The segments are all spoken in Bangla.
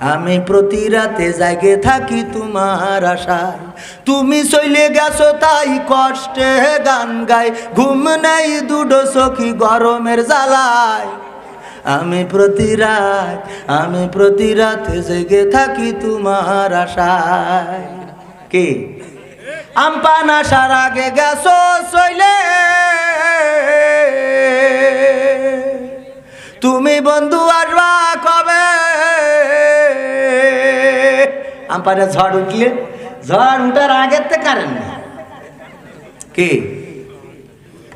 আমি প্রতি রাতে জাগে থাকি তোমার আশায়। তুমি চলে গেছো তাই কষ্টে গান গাই। ঘুম নেই দুটো সখী গরমের জ্বালায়। আমি প্রতি রাত, আমি প্রতি রাতে জেগে থাকি তোমার আশায়। কি? আমপান আসার আগে গেছো চলে তুমি বন্ধু আসবা কবে? আমপানে ঝড় উঠলে, ঝড় উঠার আগের থেকে কারেন কি?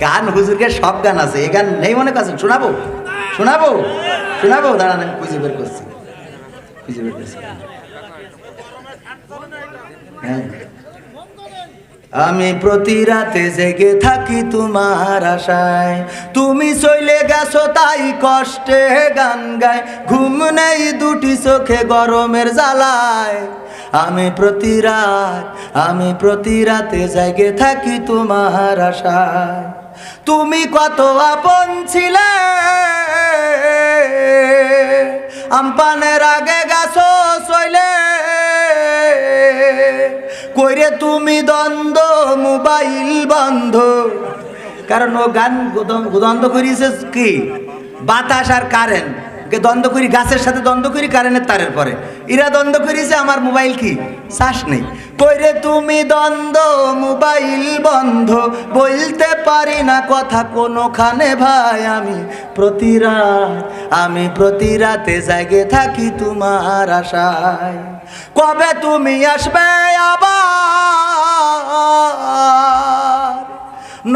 গান হুজুরকে সব গান আছে এই গান নেই মনে করছেন? শোনাবো? শোনাবো? শোনাবো? দাঁড়ান, আমি খুঁজে বের করছি। খুঁজে বের করছি। হ্যাঁ। আমি প্রতি রাতে জেগে থাকি তোমার আশায়। তুমি চলে গেছো তাই কষ্টে গান গায়। ঘুম নেই দুটি চোখে গরমের জ্বালায়। আমি প্রতি রাত, আমি প্রতি রাতে জেগে থাকি তোমার আশায়। তুমি কত আপন ছিলে আমপানের আগে গেছো চলে কইরে তুমি দ্বন্দ্ব, মোবাইল বন্ধ। কারণ ও গান দ্বন্দ্ব- করিয়েছে কি? বাতাস আর কারেন্ট। দ্বন্দ্ব করি, গাছের সাথে দ্বন্দ্ব করি কারেন্টের তারের পরে। এরা দ্বন্দ্ব করি যে আমার মোবাইল কি? শ্বাস নেই। কইরে তুমি দ্বন্দ্ব, মোবাইল বন্ধ, বলতে পারি না কথা কোনোখানে ভাই আমি প্রতি রাত, আমি প্রতি রাতে জাগে থাকি তোমার আশায়। কবে তুমি আসবে আবার?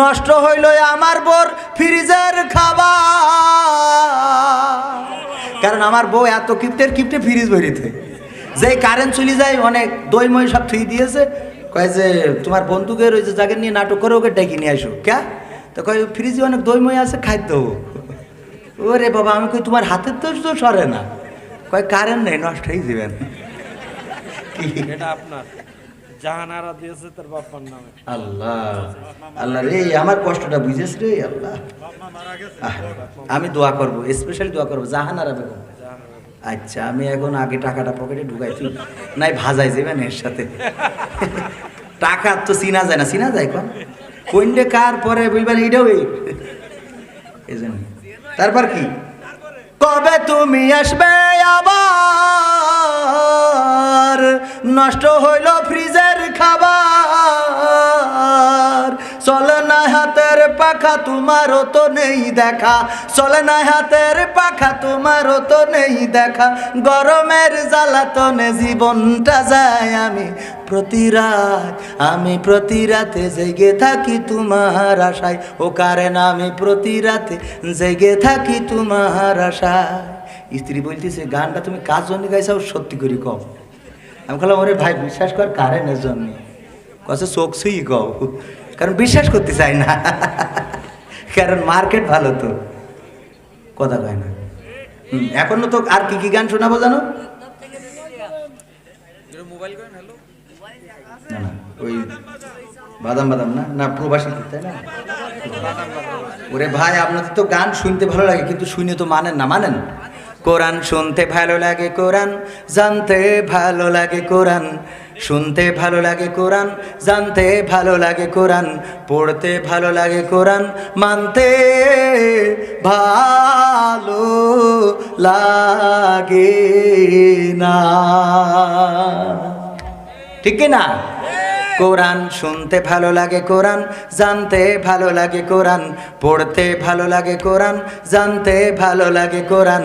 নষ্ট হইল আমার বোর ফ্রিজের খাবার। কারণ আমার বউ এত কিপ্টের কিপ্টে ফ্রিজ ভরিতে যে কারেন্ট চলে যায়, অনেক দই মই সব থুই দিয়েছে। কয় যে, তোমার বন্ধুকে ওই যে জায়গায় নিয়ে নাটক করে, ওকে ডেকে নিয়ে আসো। ক্যা? তো কয়, ফ্রিজে অনেক দই মই আছে খাদ্য ওরে বাবা, আমি কই, তোমার হাতের তো তো সরে না। কয় কারেন্ট নেই, নষ্ট হয়ে যাবেন আপনার। জাহানারা দিয়েছে তার বাপ্পার নামে। আল্লাহ। আল্লাহ রে, আমার কষ্টটা বুঝেছ রে, আল্লাহ। আমি দোয়া করব স্পেশালি দোয়া করব, জাহানারা বেগম। আচ্ছা আমি এখন আগে টাকাটা পকেটে ঢুকাইছি, নাই ভাজাই যাবেন এর সাথে। টাকা তো চিনা যায় না, চিনা যায় কোন? কোনটে কার পরে বলবেন এইটাও এই। এই জন্য তারপর কি? কবে তুমি আসবে আবার? নষ্ট হইল ফ্রিজের খাবার। চলে না হাতের পাখা, তোমারও তো নেই দেখা। চলে না হাতের পাখা, তোমারও তো নেই দেখা। গরমের জ্বালাতনে জীবনটা যায় আমি প্রতি রাত। আমি প্রতি রাতে জেগে থাকি তোমার আশায়। ও কারণ আমি প্রতি রাতে জেগে থাকি তোমার আশায়। স্ত্রী বলতেছে, গানটা তুমি কার জন্য গাইছাও সত্যি করি কম আমি বললাম ওরে ভাই, বিশ্বাস কর কারেন্টের জন্য। কছে চোখ ছুই কারণ বিশ্বাস করতে চাই না। কারণ মার্কেট ভালো তো। কথা কয় না। এখনও তো আর কি কি গান শোনাবো জানো? না না, ওই বাদাম বাদাম না না, প্রবাসী তাই না? ওরে ভাই, আপনাদের তো গান শুনতে ভালো লাগে, কিন্তু শুনে তো মানেন না, মানেন? কোরআন শুনতে ভালো লাগে কোরআন জানতে ভালো লাগে কোরআন শুনতে ভালো লাগে কোরআন জানতে ভালো লাগে কোরআন পড়তে ভালো লাগে কোরআন মানতে ভালো লাগে না ঠিক না কোরআন শুনতে ভালো লাগে কোরআন জানতে ভালো লাগে কোরআন পড়তে ভালো লাগে কোরআন জানতে ভালো লাগে কোরআন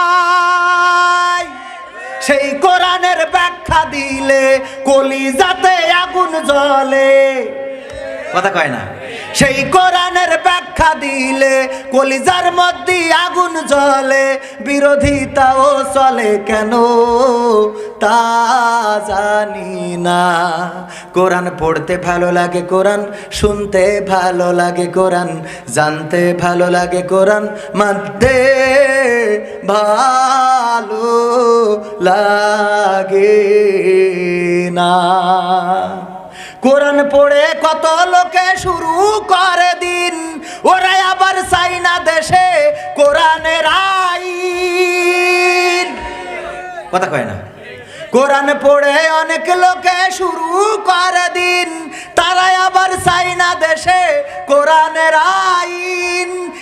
সেই কোরআনের ব্যাখ্যা দিলে কলিজাতে আগুন জ্বলে। কথা কয় না? সেই কোরআনের ব্যাখ্যা দিলে কলিজার মধ্যে আগুন জ্বলে, বিরোধিতাও চলে কেন? তা জানি না। কোরআন পড়তে ভালো লাগে কোরআন, শুনতে ভালো লাগে কোরআন, জানতে ভালো লাগে কোরআন, মানতে ভালো লাগে না। কোরআন পড়ে কত লোকে শুরু করে দিন। ওরা আবার চাইনা দেশে কোরআনের কথা কয় না। কোরআন পড়ে অনেক লোকে শুরু করে দিন। তারা আবার চাইনা দেশে কোরআনের আইন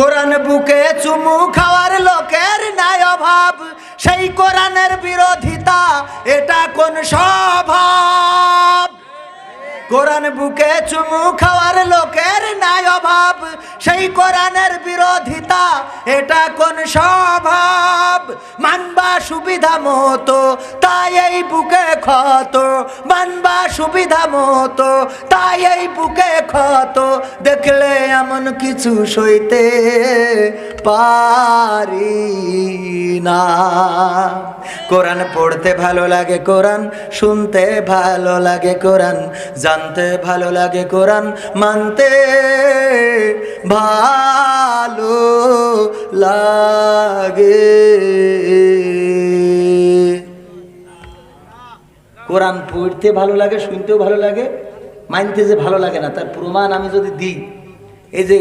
কোরআন বুকে চুমু খাওয়ার লোকের নাই অভাব। সেই কোরআনের বিরোধিতা এটা কোন স্বভাব কোরআন বুকে চুমু খাওয়ার লোকের নাই অভাব। সেই কোরআনের বিরোধিতা, এটা কোন স্বভাব? মানবা সুবিধা মতো, তাই এই বুকে ক্ষত। মানবা সুবিধা মতো, তাই এই বুকে ক্ষত। দেখলে এমন কিছু সইতে পারি না। কোরআন পড়তে ভালো লাগে, কোরআন শুনতে ভালো লাগে, কোরআন জানতে ভালো লাগে কোরআন মানতে। ভালো লাগে। কোরআন পড়তে ভালো লাগে, শুনতেও ভালো লাগে, মানতে যে ভালো লাগে না, তার প্রমাণ আমি যদি দিই, এই যে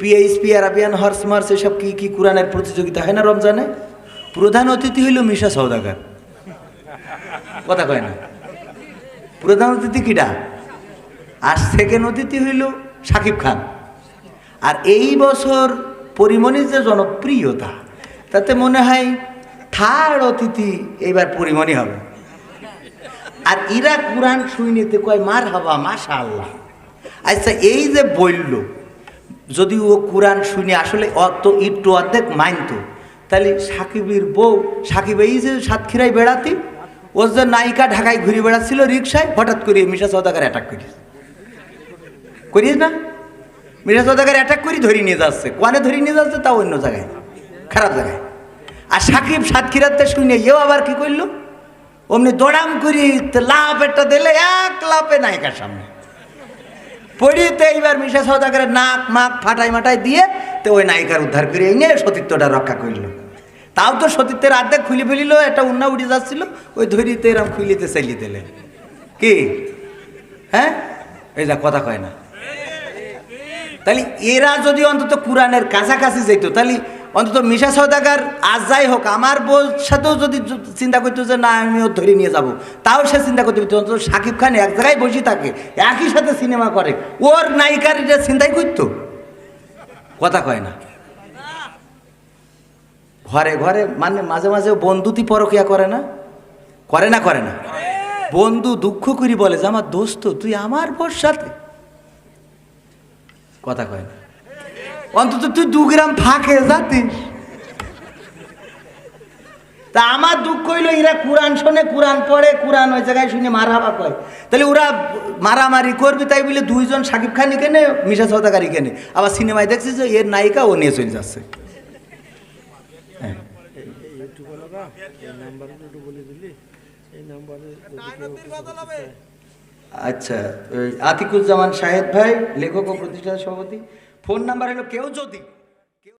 পিএইচপি আরাবিয়ান হর্স মার্স, এসব কি কি কোরআনের প্রতিযোগিতা হয় না রমজানে? প্রধান অতিথি হইল মিশা সৌদাগর কথা কয় না। প্রধান অতিথি কিটা আর সেকেন্ড অতিথি হইল সাকিব খান। আর এই বছর পরিমণির যে জনপ্রিয়তা, তাতে মনে হয় থার্ড অতিথি এইবার পরিমণি হবে। আর ইরা কোরআন শুনিতে কয় মার হাবা মাশা আল্লাহ আচ্ছা এই যে বলল, যদি ও কোরআন শুনে, আসলে অত একটু অর্ধেক মানতো তাহলে সাকিবের বউ, সাকিব এই যে সাতক্ষীরায় বেড়াতি, ওর যে নায়িকা ঢাকায় ঘুরে বেড়াচ্ছিল রিক্সায় হঠাৎ করে মিশা সৌদাগার অ্যাটাক করিস করিস না? মিশা সৌদাগার অ্যাটাক করি, ধরে নিয়ে যাচ্ছে। কোয়ানে ধরে নিয়ে যাচ্ছে, তাও অন্য জায়গায়। খারাপ জায়গায়। আর সাকিব সাতক্ষীরাতে শুনে এও আবার কি করল? অমনি দৌড়াম করি লাভ একটা দিলে, এক লাভে নায়িকার সামনে। পড়িতে এইবার মিশা সৌদাগরের নাক মাক ফাটাই মাটাই দিয়ে, তো ওই নায়িকার উদ্ধার করে এনে সতীত্বটা রক্ষা করল। তাও তো সতীত্বের আর্ধেক খুলে ফেলিল, একটা উন্না উঠে যাচ্ছিল, ওই ধরিতে এরম খুলিতে চালিয়ে দিলে। কি? হ্যাঁ? এই যা, কথা কয় না। তাহলে এরা যদি অন্তত কোরআনের কাছাকাছি যেত তাহলে অন্তত মিশা সৌদাগার আজ যাই হোক, আমার বউর সাথেও যদি চিন্তা করতো যে না আমি ওর ধরে নিয়ে যাব, তাও সে চিন্তা করতে পারতো। অন্তত শাকিব খান এক জায়গায় বসে থাকে, একই সাথে সিনেমা করে, ওর নায়িকার এটা চিন্তাই করতো। কথা কয় না। ঘরে ঘরে মানে মাঝে মাঝে বন্ধুতি পরকিয়া করে না? করে না করে না। বন্ধু দুঃখ করি বলে যে, আমার দোস্ত, তুই আমার বোর সাথে কথা কয় না। অন্তত তুই দু গ্রাম ফাঁকে যাতিস। তা আমার দুঃখ হইল এরা কোরআন শোনে কোরআন পড়ে কোরআন ওই জায়গায় শুনে মারাবা কয়। তাহলে ওরা মারামারি করবে তাই বলে দুইজন সাকিব খান কেনে মিশা সৌদাগারি কেনে। আবার সিনেমায় দেখছিস যে এর নায়িকা ও নিয়ে চলে যাচ্ছে। হ্যাঁ। এই নাম্বারে আচ্ছা আতিকুজ্জামান শাহেদ ভাই লেখক ও প্রতিষ্ঠাতা সভাপতি। ফোন নাম্বার হলো কেউ যদি